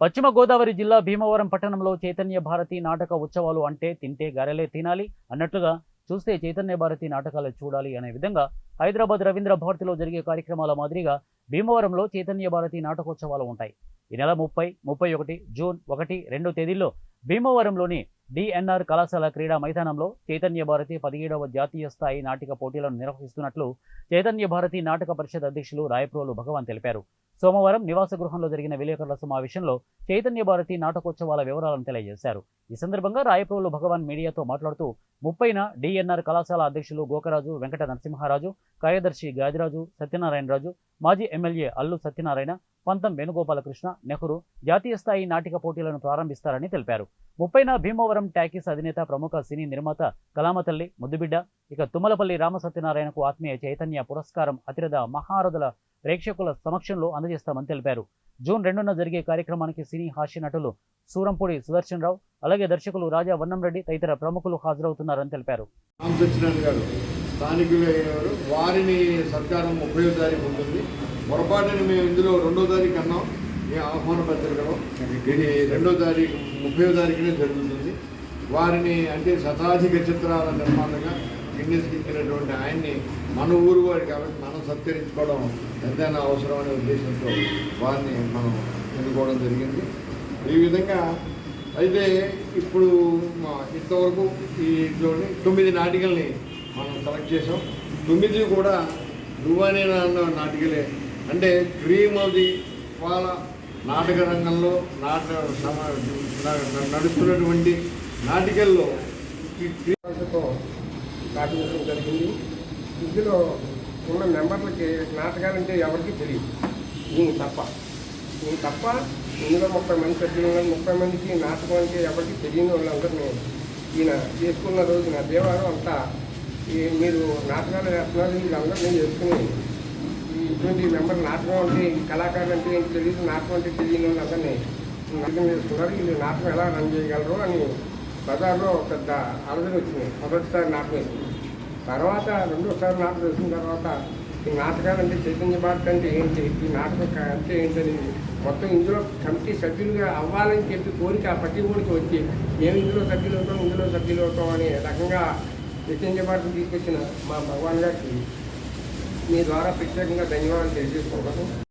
పశ్చిమ గోదావరి జిల్లా భీమవరం పట్టణంలో చైతన్య భారతి నాటక ఉత్సవాలు అంటే తింటే గరెలే తినాలి అన్నట్లుగా చూస్తే చైతన్య భారతి నాటకాలు చూడాలి అనే విధంగా హైదరాబాద్ రవీంద్ర భారతిలో జరిగే కార్యక్రమాల మాదిరిగా భీమవరంలో చైతన్య భారతి నాటకోత్సవాలు ఉంటాయి. ఈ నెల ముప్పై ముప్పై ఒకటి జూన్ ఒకటి రెండు తేదీల్లో భీమవరంలోని డిఎన్ఆర్ కళాశాల క్రీడా మైదానంలో చైతన్య భారతి పదిహేడవ జాతీయ స్థాయి నాటిక పోటీలను నిర్వహిస్తున్నట్లు చైతన్య భారతి నాటక పరిషత్ అధ్యక్షులు రాయప్రోలు భగవాన్ తెలిపారు. సోమవారం నివాస గృహంలో జరిగిన విలేకరుల సమావేశంలో చైతన్య భారతి నాటకోత్సవాల వివరాలను తెలియజేశారు. ఈ సందర్భంగా రాయప్రోలు భగవాన్ మీడియాతో మాట్లాడుతూ ముప్పైన డిఎన్ఆర్ కళాశాల అధ్యక్షులు గోకరాజు వెంకట నరసింహారాజు కార్యదర్శి గాజిరాజు సత్యనారాయణరాజు మాజీ ఎమ్మెల్యే అల్లు సత్యనారాయణ పంతం వేణుగోపాలకృష్ణ నెహ్రూ జాతీయ స్థాయి నాటిక పోటీలను ప్రారంభిస్తారని తెలిపారు. ముప్పైన భీమవరం టాకీస్ అధినేత ప్రముఖ సినీ నిర్మాత కలామతల్లి ముద్దుబిడ్డ ఇక తుమ్మలపల్లి రామసత్యనారాయణకు ఆత్మీయ చైతన్య పురస్కారం అతిరథ మహారథుల ప్రేక్షకుల సమక్షంలో అందజేస్తామని తెలిపారు. జూన్ రెండున జరిగే కార్యక్రమానికి సినీ హాస్య నటులు సూరంపూడి సుదర్శన్ రావు అలాగే దర్శకులు రాజా వన్నంరెడ్డి తదితర ప్రముఖులు హాజరవుతున్నారని తెలిపారు. స్థానికులు అయ్యేవారు వారిని సత్కారం ముప్పై తారీఖు ఉంటుంది. పొరపాటుని మేము ఇందులో రెండో తారీఖు అన్నాం. ఈ ఆహ్వాన పత్రికలో. ఇది రెండో తారీఖు ముప్పై తారీఖునే జరుగుతుంది. వారిని అంటే శతాధిక చిత్రాల నిర్మాణంగా గిన్నెస్కి ఇచ్చినటువంటి ఆయన్ని మన ఊరు వారి కాబట్టి మనం సత్కరించుకోవడం ఎంతైనా అవసరం అనే ఉద్దేశంతో వారిని మనం ఎన్నుకోవడం జరిగింది. ఈ విధంగా అయితే ఇప్పుడు మా ఇంతవరకు ఈ ఇంట్లోని తొమ్మిది నాటికల్ని మనం సెలెక్ట్ చేసాం తొమ్మిది కూడా నువ్వనే అన్న నాటికలే. అంటే క్రీమ్ ఆఫ్ ది వాళ్ళ నాటక రంగంలో నాటక నడుస్తున్నటువంటి నాటికల్లో ఈ క్రీ- తో జరిగింది. ఇందులో ఉన్న మెంబర్లకి నాటకాలంటే ఎవరికి తెలియదు. నేను తప్ప. నేను తప్ప ఇందులో ముప్పై మంది సభ్యులు ఉన్నారు. ముప్పై మందికి నాటకం అంటే ఎవరికి తెలియని వాళ్ళందరినీ ఈయన చేసుకున్న రోజున దేవాలయం అంతా మీరు నాటకాలు వేస్తున్నారు వీళ్ళందరినీ చేసుకుని ఈ ఇటువంటి మెంబర్ నాటకం అంటే ఈ కళాకారులు అంటే ఏం తెలియదు నాటకం అంటే తెలియని వాళ్ళందరినీ నాటకం చేస్తున్నారు. వీళ్ళు నాటకం ఎలా రన్ చేయగలరు అని బజార్లో పెద్ద అలజడి వచ్చింది. మొదటిసారి నాటకం వేసింది. తర్వాత రెండోసారి నాటకం వేసిన తర్వాత ఈ నాటకాలు అంటే చైతన్య భారత్ అంటే ఏంటి ఈ నాటకం అంటే ఏంటని మొత్తం ఇందులో కమిటీ సభ్యులుగా అవ్వాలని చెప్పి కోరిక ఆ ప్రతి ఊరికి వచ్చి మేము ఇందులో సభ్యులు అవుతాం ఇందులో సభ్యులు అవుతాం అనే రకంగా నిత్యం భారతం తీసుకొచ్చిన మా భగవాన్ గారికి మీ ద్వారా ప్రత్యేకంగా ధన్యవాదాలు తెలియజేసుకుంటాను